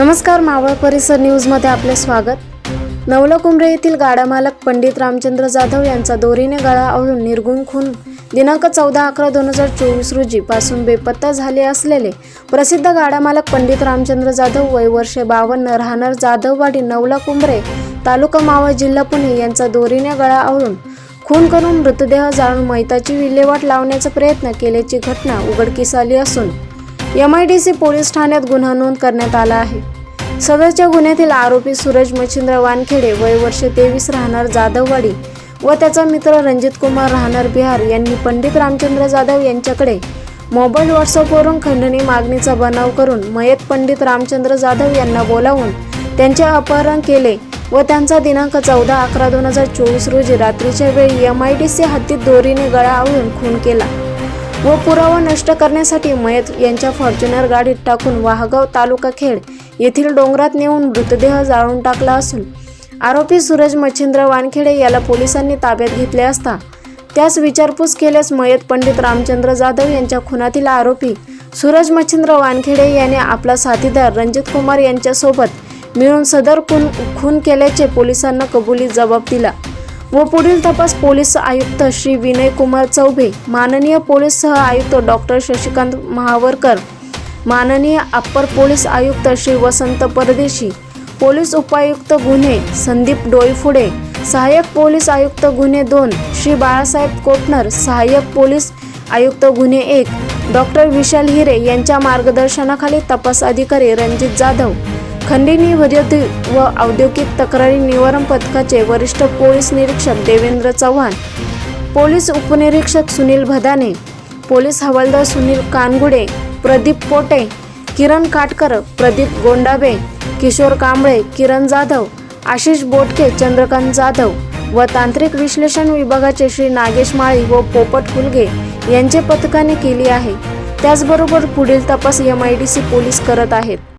नमस्कार मावळ परिसर न्यूजमध्ये आपले स्वागत. नवलकुंभरे येथील गाडा मालक पंडित रामचंद्र जाधव यांचा दोरीने गळा आवळून निर्गुण खून. दिनांक चौदा अकरा दोन हजार चोवीस रोजी पासून बेपत्ता झाले असलेले प्रसिद्ध गाडा मालक पंडित रामचंद्र जाधव वय वर्षे बावन्न राहणार जाधववाडी नवला कुंभरे तालुका मावळ जिल्हा पुणे यांचा दोरीने गळा आवळून खून करून मृतदेह जाळून मैताची विल्हेवाट लावण्याचा प्रयत्न केल्याची घटना उघडकीस आली असून M I D C police ठाण्यात गुन्हा नोंद करण्यात आला आहे. सदरच्या गुन्ह्यातील आरोपी सूरज मच्छिंद्र वानखेडे वय वर्ष तेवीस राहणार जाधववाडी व त्याचा मित्र रणजित कुमार राहणार बिहार यांनी पंडित रामचंद्र जाधव यांच्याकडे मोबाईल व्हॉट्सअपवरून खंडणी मागणीचा बनाव करून मयत पंडित रामचंद्र जाधव यांना बोलावून त्यांचे अपहरण केले व त्यांचा दिनांक चौदा अकरा दोन हजार चोवीस रोजी रात्रीच्या वेळी एम आय डी सी हद्दीत दोरीने गळा आवळून खून केला. व पुरावा नष्ट करण्यासाठी मयत यांच्या फॉर्च्युनर गाडीत टाकून वाहगाव तालुका खेड येथील डोंगरात नेऊन मृतदेह जाळून टाकला असून आरोपी सूरज मच्छिंद्र वानखेडे याला पोलिसांनी ताब्यात घेतले असता त्यास विचारपूस केल्यास मयत पंडित रामचंद्र जाधव यांच्या खुनातील आरोपी सूरज मच्छिंद्र वानखेडे याने आपला साथीदार रणजित कुमार यांच्यासोबत मिळून सदर खून खून केल्याचे पोलिसांना कबुली जबाब दिला. व पुढील तपास पोलीस आयुक्त श्री विनय कुमार चौबे माननीय पोलीस सह आयुक्त डॉक्टर शशिकांत महावरकर माननीय अप्पर पोलीस आयुक्त श्री वसंत परदेशी पोलीस उपायुक्त गुन्हे संदीप डोईफुडे सहाय्यक पोलीस आयुक्त गुन्हे दोन श्री बाळासाहेब कोटनर सहाय्यक पोलीस आयुक्त गुन्हे एक डॉक्टर विशाल हिरे यांच्या मार्गदर्शनाखाली तपास अधिकारी रणजित जाधव खंडिनी औद्योगिक व औद्योगिक तक्रारी निवारण पथकाचे वरिष्ठ पोलीस निरीक्षक देवेंद्र चव्हाण पोलीस उपनिरीक्षक सुनील भदाने पोलीस हवालदार सुनील कानगुडे प्रदीप पोटे किरण काटकर प्रदीप गोंडाबे किशोर कांबळे किरण जाधव आशिष बोटके चंद्रकांत जाधव व तांत्रिक विश्लेषण विभागाचे श्री नागेश माळी व पोपट हुलगे यांचे पथकाने केली आहे. त्याचबरोबर पुढील तपास M I D C police करत आहेत.